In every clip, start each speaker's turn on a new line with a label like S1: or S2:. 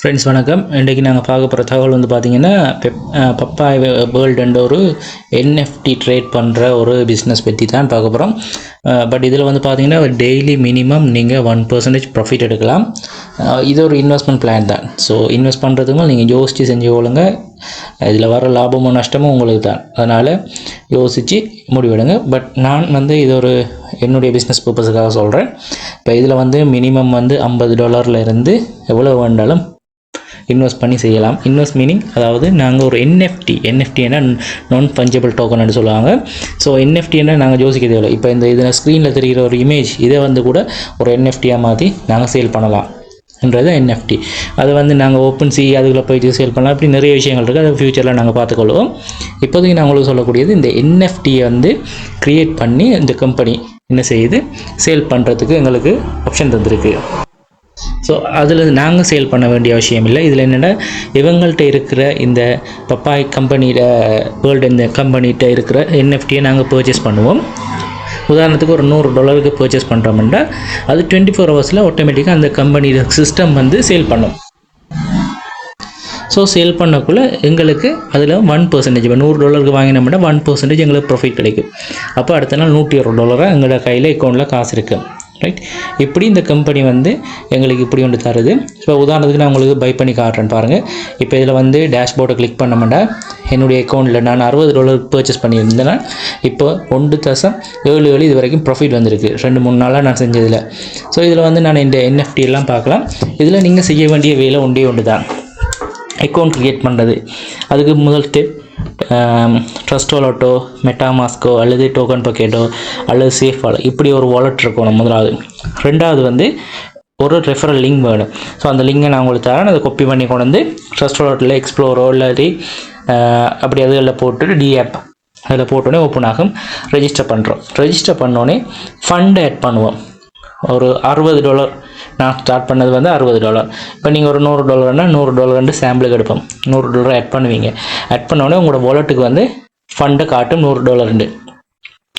S1: Friends வணக்கம். இன்றைக்கி நாங்கள் பார்க்க போகிற தகவல் வந்து பார்த்திங்கன்னா பெப் பப்பாய் வேர்ல்டுன்ற ஒரு என்எஃப்டி ட்ரேட் பண்ணுற ஒரு பிஸ்னஸ் பற்றி தான் பார்க்க போகிறோம் பட் இதில் வந்து பார்த்திங்கன்னா டெய்லி மினிமம் நீங்கள் ஒன் பர்சன்டேஜ் ப்ராஃபிட் எடுக்கலாம். இது ஒரு இன்வெஸ்ட்மெண்ட் பிளான் தான். ஸோ இன்வெஸ்ட் பண்ணுறதுக்கும் நீங்கள் யோசித்து செஞ்சு கொள்ளுங்க. இதில் வர லாபமும் நஷ்டமும் உங்களுக்கு தான். அதனால் யோசித்து முடிவெடுங்க. பட் நான் வந்து இது ஒரு என்னுடைய பிஸ்னஸ் பர்பஸுக்காக சொல்கிறேன் இப்போ இதில் வந்து மினிமம் வந்து ஐம்பது டாலரில் இருந்து எவ்வளோ வேண்டாலும் இன்வெஸ்ட் பண்ணி செய்யலாம். இன்வெஸ்ட் மீனிங் அதாவது நாங்கள் ஒரு என்எஃப்டி என்எஃப்டினா நான் பஞ்சபிள் டோக்கன் சொல்லுவாங்க. ஸோ என்எஃப்டினா நாங்கள் யோசிக்க தேவையில்லை இப்போ இந்த இதில் ஸ்க்ரீனில் தெரிகிற ஒரு இமேஜ் இதை வந்து கூட ஒரு என்எஃப்டியாக மாற்றி நாங்கள் சேல் பண்ணலாம். என்றது என்எஃப்டி அது வந்து நாங்கள் ஓப்பன் சி அதுக்குள்ளே போயிட்டு சேல் பண்ணலாம். இப்படி நிறைய விஷயங்கள் இருக்குது அதை ஃப்யூச்சரில் நாங்கள் பார்த்துக்கொள்வோம். இப்போதைக்கு நான் உங்களுக்கு சொல்லக்கூடியது இந்த என்எஃப்டியை வந்து க்ரியேட் பண்ணி இந்த கம்பெனி என்ன செய்யுது? சேல் பண்ணுறதுக்கு எங்களுக்கு ஆப்ஷன் தந்திருக்கு. ஸோ அதில் நாங்கள் சேல் பண்ண வேண்டிய அவசியம் இல்லை. இதில் என்னென்னா இவங்கள்ட்ட இருக்கிற இந்த பப்பாய் கம்பெனியில் வேர்ல்டு இந்த கம்பெனிகிட்ட இருக்கிற என்எஃப்டியை நாங்கள் பர்ச்சேஸ் பண்ணுவோம். உதாரணத்துக்கு ஒரு நூறு டாலருக்கு பர்ச்சேஸ் பண்ணுறோம்னா அது டுவெண்ட்டி ஃபோர் ஹவர்ஸில் ஆட்டோமேட்டிக்காக அந்த கம்பெனியோட சிஸ்டம் வந்து சேல் பண்ணும். ஸோ சேல் பண்ணக்குள்ளே எங்களுக்கு அதில் ஒன் பர்சன்டேஜ் இப்போ நூறு டாலருக்கு வாங்கினோம்னா ஒன் பர்சன்டேஜ் எங்களுக்கு ப்ராஃபிட் கிடைக்கும். அப்போ அடுத்த நாள் நூற்றி ஒரு டாலராக எங்களோட கையில் அக்கௌண்ட்டில் காசு இருக்குது ரைட் இப்படி இந்த கம்பெனி வந்து எங்களுக்கு இப்படி ஒன்று தருது? ஸோ உதாரணத்துக்கு நான் உங்களுக்கு பை பண்ணி காட்டுறேன் பாருங்கள் இப்போ இதில் வந்து டேஷ்போர்டை கிளிக் மாட்டேன். என்னுடைய அக்கௌண்ட்டில் நான் அறுபது டாலர் பர்ச்சேஸ் பண்ணியிருந்தேன்னா இப்போ ஒன்று தசம் ஏழு ஏழு இது வரைக்கும் ப்ராஃபிட் வந்திருக்கு. ரெண்டு மூணு நாளாக நான் செஞ்சதில் ஸோ இதில் வந்து நான் இந்த என்எஃப்டி எல்லாம் பார்க்கலாம். இதில் நீங்கள் செய்ய வேண்டிய வேலை ஒன்றே ஒன்று தான் அக்கௌண்ட் க்ரியேட் பண்ணுறது அதுக்கு முதல் ஸ்டெப் ட்ரஸ்ட் வாலெட்டோ மெட்டாமாஸ்கோ அல்லது டோக்கன் பக்கெட்டோ அல்லது சேஃப் வாலெட் இப்படி ஒரு வாலெட் இருக்கணும் முதலாவது. ரெண்டாவது வந்து ஒரு ரெஃபரல் லிங்க் வேணும். ஸோ அந்த லிங்கை நான் உங்களுக்கு தரேன். அதை காப்பி பண்ணி கொண்டு வந்து ட்ரஸ்ட் வாலெட்டில் எக்ஸ்ப்ளோரோ இல்லாட்டி அப்படி அதுகளில் போட்டு டி ஆப் அதில் போட்டோன்னே ஓப்பன் ஆகும். ரெஜிஸ்டர் பண்ணுறோம் ரெஜிஸ்டர் பண்ணோடனே ஃபண்ட் ஆட் பண்ணுவோம். ஒரு அறுபது டாலர் நான் ஸ்டார்ட் பண்ணது வந்து அறுபது டாலர் இப்போ நீங்கள் ஒரு நூறு டாலர்னா நூறு டாலர் வந்து சாம்பிளுக்கு எடுப்போம். நூறு டாலர் ஆட் பண்ணுவீங்க. ஆட் பண்ணோடனே உங்களோட வாலெட்டுக்கு வந்து ஃபண்டை காட்டும் நூறு டாலர்ண்டு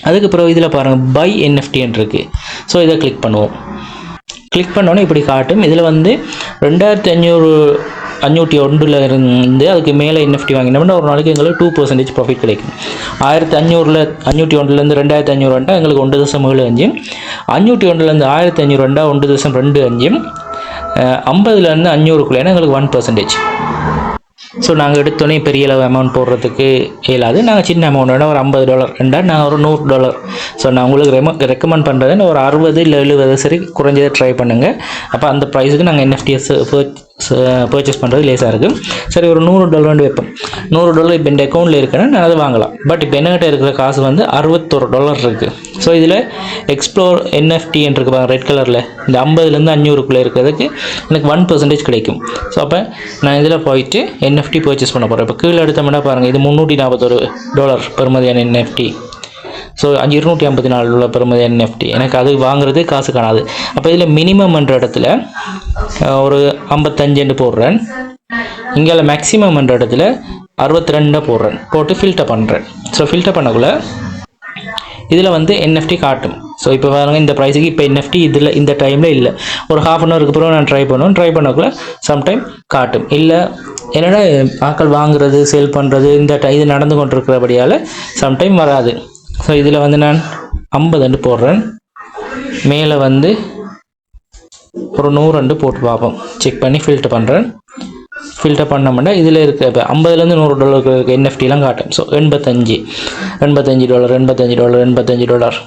S1: அதுக்கு பிறகு இதில் பாருங்கள் பை என்எஃப்டின்னு இருக்குது ஸோ இதை கிளிக் பண்ணுவோம். கிளிக் பண்ணோன்னே இப்படி காட்டும். இதில் வந்து ரெண்டாயிரத்தி அஞ்சூறு அஞ்சூற்றி ஒன்றில் இருந்து அதுக்கு மேலே என்எஃப்டி வாங்கினோம்னா ஒரு நாளைக்கு எங்களுக்கு டூ பர்சன்டேஜ் ப்ராஃபிட் கிடைக்கும். ஆயிரத்தி அஞ்சூறில் அஞ்சூற்றி ஒன்றுலேருந்து ரெண்டாயிரத்தி அஞ்சூறு வண்டா எங்களுக்கு ஒன்று தசம் ஏழு அஞ்சு. அஞ்சூற்றி ஒன்றுலேருந்து ஆயிரத்தி அஞ்சூறு ரெண்டா ஒன்று தசம் ரெண்டு அஞ்சு. ஐம்பதுலேருந்து அஞ்சூறுக்குள்ளேனா எங்களுக்கு ஒன் பர்சன்டேஜ் ஸோ நாங்கள் எடுத்தோன்னே பெரிய அளவு அமௌண்ட் போடுறதுக்கு இயலாது. நாங்கள் சின்ன அமௌண்ட்டோட ஒரு ஐம்பது டாலர் ரெண்டா நாங்கள் ஒரு நூறு டாலர் ஸோ நான் உங்களுக்கு ரெம ரெக்கமெண்ட் பண்ணுறது ஒரு அறுபது இல்லை எழுபது சரி குறைஞ்சதை ட்ரை பண்ணுங்கள் அப்போ அந்த ப்ரைஸுக்கு நாங்கள் என்எஃப்டிஎஸ் பர்ச்சேஸ் பண்ணுறது லேசாக இருக்குது சரி ஒரு நூறு டாலர் வைப்பேன் நூறு டாலர் இப்போ இந்த அக்கௌண்ட்டில் இருக்குன்னா நான் அதை வாங்கலாம். பட் இப்போ என்கிட்ட இருக்கிற காசு வந்து அறுபத்தொரு டாலர் இருக்குது ஸோ இதில் எக்ஸ்ப்ளோர் என்எஃப்டி இருக்கு பாருங்க ரெட் கலரில் இந்த ஐம்பதுலேருந்து அஞ்சூறுக்குள்ளே இருக்கிறதுக்கு எனக்கு ஒன் பர்சன்டேஜ் கிடைக்கும். ஸோ அப்போ நான் இதில் போயிட்டு என்எஃப்டி பர்ச்சேஸ் பண்ண போகிறேன் இப்போ கீழே எடுத்தோம்னா பாருங்கள் இது முந்நூற்றி நாற்பத்தொரு டாலர் பெறுமதியான என்எஃப்டி ஸோ அஞ்சு இருநூற்றி ஐம்பத்தி நாலு உள்ள பெறுமதி என்எஃப்டி எனக்கு அது வாங்குறது காசு காணாது. அப்போ இதில் மினிமம் என்ற இடத்துல ஒரு ஐம்பத்தஞ்சுன்னு போடுறேன். இங்கே மேக்ஸிமம் என்ற இடத்துல அறுபத்தி ரெண்டை போடுறேன். போட்டு ஃபில்டர் பண்ணுறேன் ஸோ ஃபில்டர் பண்ணக்குள்ள இதில் வந்து என்எஃப்டி காட்டும். ஸோ இப்போ பாருங்கள் இந்த ப்ரைஸுக்கு இப்போ என்எஃப்டி இதில் இந்த டைமில் இல்லை. ஒரு ஹாஃப் அன் ஹவருக்கு பிறகு நான் ட்ரை பண்ணுவேன். ட்ரை பண்ணக்குள்ள சம்டைம் காட்டும். இல்லை என்னென்னா ஆட்கள் வாங்குறது சேல் பண்ணுறது இந்த டை இது நடந்து கொண்டிருக்கிறபடியால் சம்டைம் வராது. ஸோ இதில் வந்து நான் ஐம்பது போடுறேன். மேலே வந்து ஒரு நூறு அண்டு போட்டு பார்ப்போம். செக் பண்ணி ஃபில்டர் பண்ணுறேன் ஃபில்டர் பண்ணோம்னா இதில் இருக்க இப்போ ஐம்பதுலேருந்து நூறு டாலருக்கு இருக்க என்எஃப்டிலாம் காட்டும். ஸோ எண்பத்தஞ்சு. எண்பத்தஞ்சு டாலர் எண்பத்தஞ்சு டாலர் எண்பத்தஞ்சு டாலர்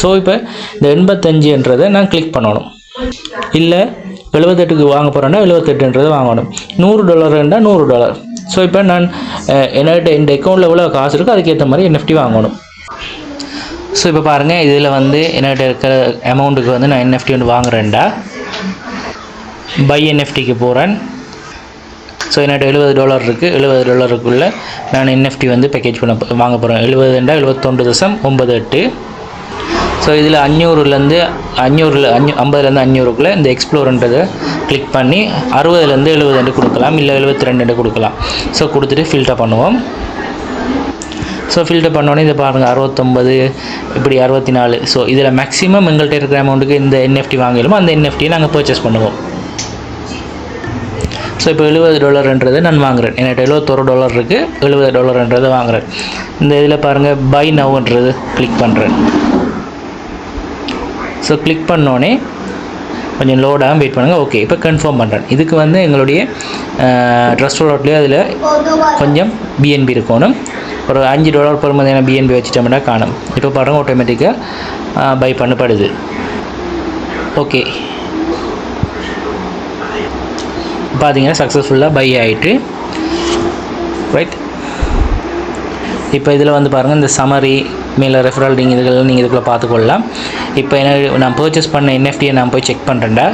S1: ஸோ இப்போ இந்த எண்பத்தஞ்சுன்றதை நான் கிளிக் பண்ணணும். இல்லை எழுபத்தெட்டுக்கு வாங்க போகிறேன்னா எழுபத்தெட்டுன்றதை வாங்கணும். நூறு டாலர்ன்றா நூறு டாலர் ஸோ இப்போ நான் என்னோட இந்த அக்கௌண்ட்டில் எவ்வளோ காசு இருக்கோ அதுக்கேற்ற மாதிரி என்எஃப்டி வாங்கணும். ஸோ இப்போ பாருங்கள் இதில் வந்து என்கிட்ட இருக்கிற அமௌண்ட்டுக்கு வந்து நான் என்எஃப்டி ஒன்று வாங்குறேன்டா. பை என்எஃப்டிக்கு போகிறேன் ஸோ என்கிட்ட எழுபது டாலர் இருக்குது எழுபது டாலருக்குள்ளே நான் என்எஃப்டி வந்து பேக்கேஜ் பண்ண வாங்க போகிறேன் எழுபதுண்டா எழுபத்தொன்று தசம் ஒம்பது எட்டு. ஸோ இதில் அஞ்சூறுலேருந்து அஞ்சூறில் அஞ்சு ஐம்பதுலேருந்து அஞ்சூறுக்குள்ளே இந்த எக்ஸ்ப்ளோர்ன்றதை கிளிக் பண்ணி அறுபதுலேருந்து எழுபது ரெண்டு கொடுக்கலாம். இல்லை எழுபத்தி ரெண்டு கொடுக்கலாம். ஸோ கொடுத்துட்டு ஃபில்டர் பண்ணுவோம். ஸோ ஃபில்டர் பண்ணோன்னே இதை பாருங்கள் அறுபத்தொம்பது இப்படி அறுபத்தி நாலு ஸோ இதில் மேக்ஸிமம் எங்கள்கிட்ட இருக்கிற அமௌண்ட்டுக்கு இந்த என்எஃப்டி வாங்கிடுமோ அந்த என்எஃப்டியை நாங்கள் பர்ச்சேஸ் பண்ணுவோம். ஸோ இப்போ எழுபது டாலர்ன்றது நான் வாங்குறேன். என்கிட்ட எழுபத்தொரு டாலர் இருக்குது எழுபது டாலர்ன்றதை வாங்குறேன். இந்த இதில் பாருங்கள் பை நவ்ன்றது கிளிக் பண்ணுறேன் ஸோ கிளிக் பண்ணோடனே கொஞ்சம் லோடாக வெயிட் பண்ணுங்கள் ஓகே இப்போ கன்ஃபார்ம் பண்ணுறேன் இதுக்கு வந்து எங்களுடைய ட்ரஸ்ட் வாலெட்லேயே அதில் கொஞ்சம் பிஎன்பி இருக்கணும். ஒரு அஞ்சு டாலர் per மதியான பிஎன்பி வச்சுட்டோம்னா காணும். இப்போ பாருங்கள் ஆட்டோமேட்டிக்காக பை பண்ணப்படுது. ஓகே பார்த்தீங்கன்னா சக்ஸஸ்ஃபுல்லாக பை ஆகிட்டு ரைட் இப்போ இதில் வந்து பாருங்கள் இந்த சமரி மேலே ரெஃபரல் லிங்க் இதுகள் நீங்கள் இதுக்குள்ளே பார்த்துக்கொள்ளலாம். இப்போ என்ன நான் பர்ச்சேஸ் பண்ண என்எஃப்டியை நான் போய் செக் பண்ணுறேன்டா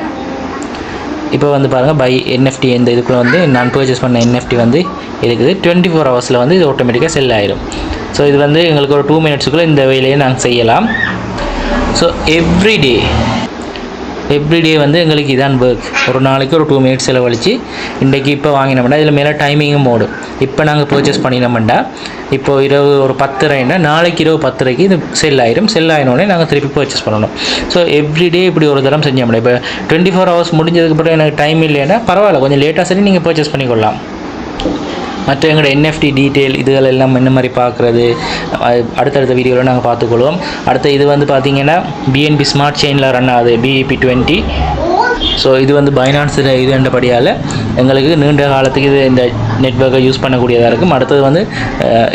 S1: இப்போ வந்து பாருங்கள் பை என்எஃப்டி இந்த இதுக்குள்ளே வந்து நான் பர்ச்சேஸ் பண்ண என்எஃப்டி வந்து இருக்குது. டுவெண்ட்டி ஃபோர் ஹவர்ஸில் வந்து இது ஆட்டோமேட்டிக்காக செல் ஆயிடும் ஸோ இது வந்து எங்களுக்கு ஒரு டூ மினிட்ஸுக்குள்ளே இந்த வேலையை நாங்கள் செய்யலாம். ஸோ எவ்ரிடே எவ்ரிடே வந்து எங்களுக்கு இதான் ஒர்க் ஒரு நாளைக்கு ஒரு டூ மினிட்ஸ் செலவழித்து இன்றைக்கு இப்போ வாங்கினோம்னா இதில் மேலே டைமிங்கும் ஓடும். இப்போ நாங்கள் பர்ச்சேஸ் பண்ணினோம்டா இப்போ இரவு ஒரு பத்தரைன்னா நாளைக்கு இரவு பத்துரைக்கு இது செல் ஆயிரும். செல் ஆயினோடனே நாங்கள் திருப்பி பர்ச்சேஸ் பண்ணணும். ஸோ எவ்ரிடே இப்படி ஒரு தரம் செஞ்சோம்னா இப்போ டுவெண்ட்டி ஃபோர் ஹவர்ஸ் முடிஞ்சதுக்கப்புறம் எனக்கு டைம் இல்லைன்னா பரவாயில்ல. கொஞ்சம் லேட்டாக சரி நீங்கள் பர்ச்சேஸ் பண்ணிக்கொள்ளலாம். மற்ற எங்களோட என்எஃப்டி டீட்டெயில் இதுகள் எல்லாம் என்ன மாதிரி பார்க்குறது அடுத்தடுத்த வீடியோவில் நாங்கள் பார்த்துக்கொள்வோம். அடுத்த இது வந்து பார்த்தீங்கன்னா பிஎன்பி ஸ்மார்ட் செயினில் ரன் ஆகுது பிஇபி டுவெண்ட்டி ஸோ இது வந்து பைனான்ஸில் இது என்றபடியால் எங்களுக்கு நீண்ட காலத்துக்கு இது இந்த நெட்ஒர்க்கை யூஸ் பண்ணக்கூடியதாக இருக்கும். அடுத்தது வந்து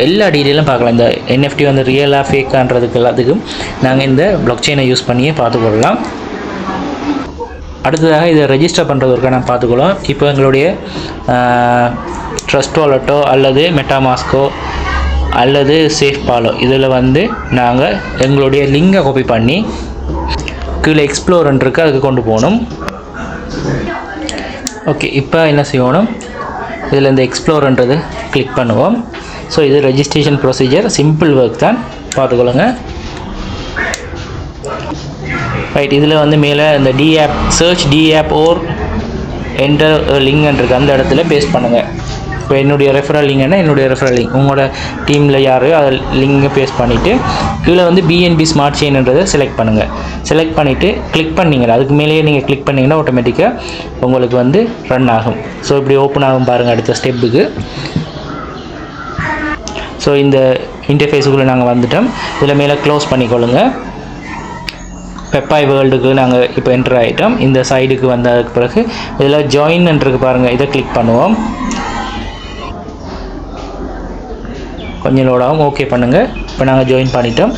S1: எல்லா டீட்டெயிலும் பார்க்கலாம். இந்த என்எஃப்டி வந்து ரியலாக ஃபேக்கான்றதுக்கு எல்லாத்துக்கும் நாங்கள் இந்த பிளாக் செயினை யூஸ் பண்ணியே பார்த்துக்கொள்ளலாம். அடுத்ததாக இதை ரெஜிஸ்டர் பண்ணுறதுக்காக நான் பார்த்துக்கலாம் இப்போ எங்களுடைய ட்ரஸ்ட் வாலெட்டோ அல்லது மெட்டாமாஸ்கோ அல்லது சேஃப் பாலோ இதில் வந்து நாங்கள் எங்களுடைய லிங்கை காப்பி பண்ணி கீழே எக்ஸ்ப்ளோரன் அதுக்கு கொண்டு போகணும். ஓகே இப்போ என்ன செய்யணும்? இதில் இந்த எக்ஸ்ப்ளோர்ன்றது கிளிக் பண்ணுவோம். ஸோ இது ரெஜிஸ்ட்ரேஷன் ப்ரொசீஜர் சிம்பிள் ஒர்க் தான். பார்த்துக்கொள்ளுங்க. ரைட் இதில் வந்து மேலே இந்த D app search D app or enter link இருக்கு அந்த இடத்துல பேஸ்ட் பண்ணுங்கள் இப்போ என்னுடைய ரெஃபரல் லிங்க்னா என்னுடைய ரெஃபரல் லிங்க் உங்களோட டீமில் யார் அதை லிங்கை பேஸ்ட் பண்ணிவிட்டு கீழே வந்து பிஎன்பி ஸ்மார்ட் செயின்ன்றதை செலக்ட் பண்ணுங்கள் செலக்ட் பண்ணிவிட்டு கிளிக் பண்ணீங்க. அதுக்கு மேலேயே நீங்கள் கிளிக் பண்ணிங்கன்னா ஆட்டோமேட்டிக்காக உங்களுக்கு வந்து ரன் ஆகும். ஸோ இப்படி ஓப்பன் ஆகும் பாருங்கள் அடுத்த ஸ்டெப்புக்கு ஸோ இந்த இன்டர்ஃபேஸுக்குள்ளே நாங்கள் வந்துட்டோம். இதில் மேலே க்ளோஸ் பண்ணிக்கொள்ளுங்கள் பெப்பாய் வேர்ல்டுக்கு நாங்கள் இப்போ என்டர் ஆகிட்டோம் இந்த சைடுக்கு வந்ததுக்கு பிறகு இதில் ஜாயின்ன்றிருக்கு பாருங்கள் இதை கிளிக் பண்ணுவோம். கொஞ்சம் லோடாகவும் ஓகே பண்ணுங்கள் இப்போ நாங்கள் ஜாயின் பண்ணிட்டோம்.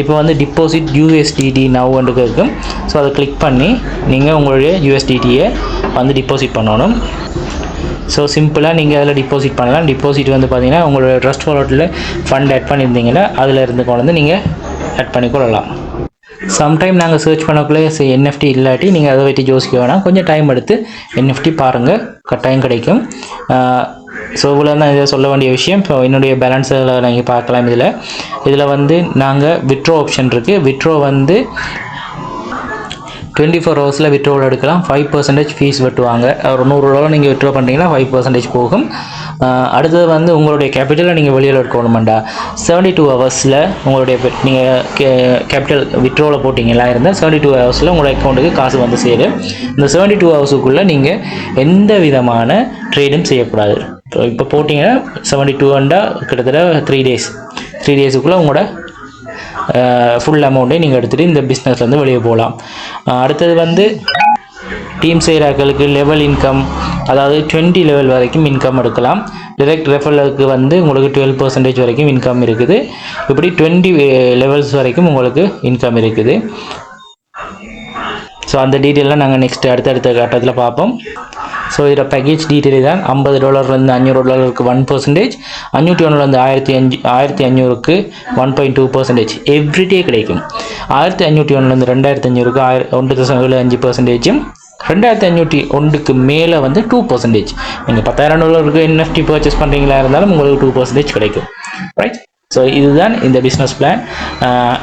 S1: இப்போ வந்து டிபாசிட் யூஎஸ்டிடி நவ்ன்றது இருக்கும். ஸோ அதை கிளிக் பண்ணி நீங்கள் உங்களுடைய யூஎஸ்டிடியை வந்து டிபாசிட் பண்ணணும். ஸோ சிம்பிளாக நீங்கள் அதில் டிபாசிட் பண்ணலாம். டிபாசிட் வந்து பார்த்தீங்கன்னா உங்களோட ட்ரஸ்ட் வாலெட்டில் ஃபண்ட் ஆட் பண்ணியிருந்தீங்கன்னா அதில் இருந்து கொண்டு வந்து நீங்கள் ஆட் பண்ணி கொள்ளலாம். சம்டைம் நாங்கள் சர்ச் பண்ணக்குள்ளே என்எஃப்டி இல்லாட்டி நீங்கள் அதை வச்சு யோசிக்க வேணாம். கொஞ்சம் டைம் எடுத்து என்எஃப்டி பாருங்கள் கட்டாயம் கிடைக்கும். ஸோ இவ்வளோ தான் இதை சொல்ல வேண்டிய விஷயம். இப்போ என்னுடைய பேலன்ஸில் நீங்கள் பார்க்கலாம் இதில். இதில் வந்து நாங்கள் விட்ரோ ஆப்ஷன் இருக்குது விட்ரோ வந்து டுவெண்ட்டி ஃபோர் ஹவர்ஸில் விட்ரோவில் எடுக்கலாம். ஃபைவ் பர்சன்டேஜ் ஃபீஸ் வெட்டுவாங்க. ஒரு நூறு டாலர் நீங்கள் விட்ரோ பண்ணுறீங்கன்னா ஃபைவ் பர்சன்டேஜ் போகும். அடுத்தது வந்து உங்களுடைய கேபிட்டலை நீங்கள் வெளியில் எடுக்கணுமாண்டா? செவன்டி டூ ஹவர்ஸில் உங்களுடைய நீங்கள் கே கேபிட்டல் விட்ரோவில் போட்டிங்களா இருந்தால் செவன்டி டூ ஹவர்ஸில் உங்களுடைய அக்கௌண்ட்டுக்கு காசு வந்து சேரும் இந்த செவன்டி டூ ஹவர்ஸுக்குள்ளே நீங்கள் எந்த விதமான ட்ரேடும் செய்யக்கூடாது. இப்போ இப்போ போட்டிங்கன்னா செவன்டி டூ அண்டா கிட்டத்தட்ட த்ரீ டேஸ் த்ரீ டேஸுக்குள்ளே உங்களோட ஃபுல் அமௌண்ட்டை நீங்கள் எடுத்துகிட்டு இந்த பிஸ்னஸ்லேருந்து வெளியே போகலாம். அடுத்தது வந்து டீம் செய்கிறாக்களுக்கு லெவல் இன்கம் அதாவது டுவெண்ட்டி லெவல் வரைக்கும் இன்கம் எடுக்கலாம். டிரெக்ட் ரெஃபரலுக்கு வந்து உங்களுக்கு டுவெல் பர்சன்டேஜ் வரைக்கும் இன்கம் இருக்குது. இப்படி டுவெண்ட்டி லெவல்ஸ் eh, வரைக்கும் உங்களுக்கு இன்கம் இருக்குது. ஸோ அந்த டீட்டெயிலாம் நாங்கள் நெக்ஸ்ட் அடுத்தடுத்த கட்டத்தில் பார்ப்போம். ஸோ இதோட பேக்கேஜ் டீட்டெயில் தான். ஐம்பது டாலர்லேருந்து அஞ்சூறு டாலருக்கு ஒன் பர்சன்டேஜ் அஞ்சூற்றி ஒன்றுலேருந்து ஆயிரத்தி அஞ்சு ஆயிரத்தி அஞ்சூறுக்கு one point two percentage everyday கிடைக்கும். ஆயிரத்தி அஞ்சூற்றி ஒன்றுலேருந்து ரெண்டாயிரத்தி அஞ்சூறுக்கு ஆயிர ஒன்று தசம் ஏழு அஞ்சு பர்சன்டேஜும் ரெண்டாயிரத்தி அஞ்சூற்றி ஒன்றுக்கு மேலே வந்து டூ பர்சன்டேஜ் நீங்கள் பத்தாயிரம் டாலருக்கு என்எஃப்டி பர்ச்சேஸ் பண்ணுறீங்களா இருந்தாலும் உங்களுக்கு டூ பர்சன்டேஜ் கிடைக்கும். ரைட் ஸோ இதுதான் இந்த பிஸ்னஸ் பிளான்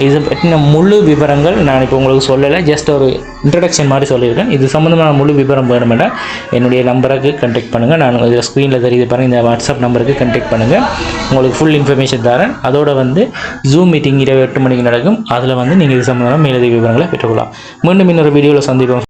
S1: இது பற்றின முழு விவரங்கள் நான் இப்போ உங்களுக்கு சொல்லலை. ஜஸ்ட் ஒரு இன்ட்ரடக்ஷன் மாதிரி சொல்லியிருக்கேன். இது சம்மந்தமான முழு விவரம் வேணுமென்னா என்னுடைய நம்பருக்கு கண்டெக்ட் பண்ணுங்கள் நான் இதில் ஸ்க்ரீனில் தெரியுது பாருங்கள் இந்த வாட்ஸ்அப் நம்பருக்கு கண்டெக்ட் பண்ணுங்கள் உங்களுக்கு ஃபுல் இன்ஃபர்மேஷன் தரேன். அதோட வந்து ஜூம் மீட்டிங் இரவு எட்டு மணிக்கு நடக்கும். அதில் வந்து நீங்கள் இது சம்மந்தமாக மேலதிக விவரங்களை பெற்றுக்கொள்ளலாம். மீண்டும் இன்னொரு வீடியோவில் சந்திப்போம்.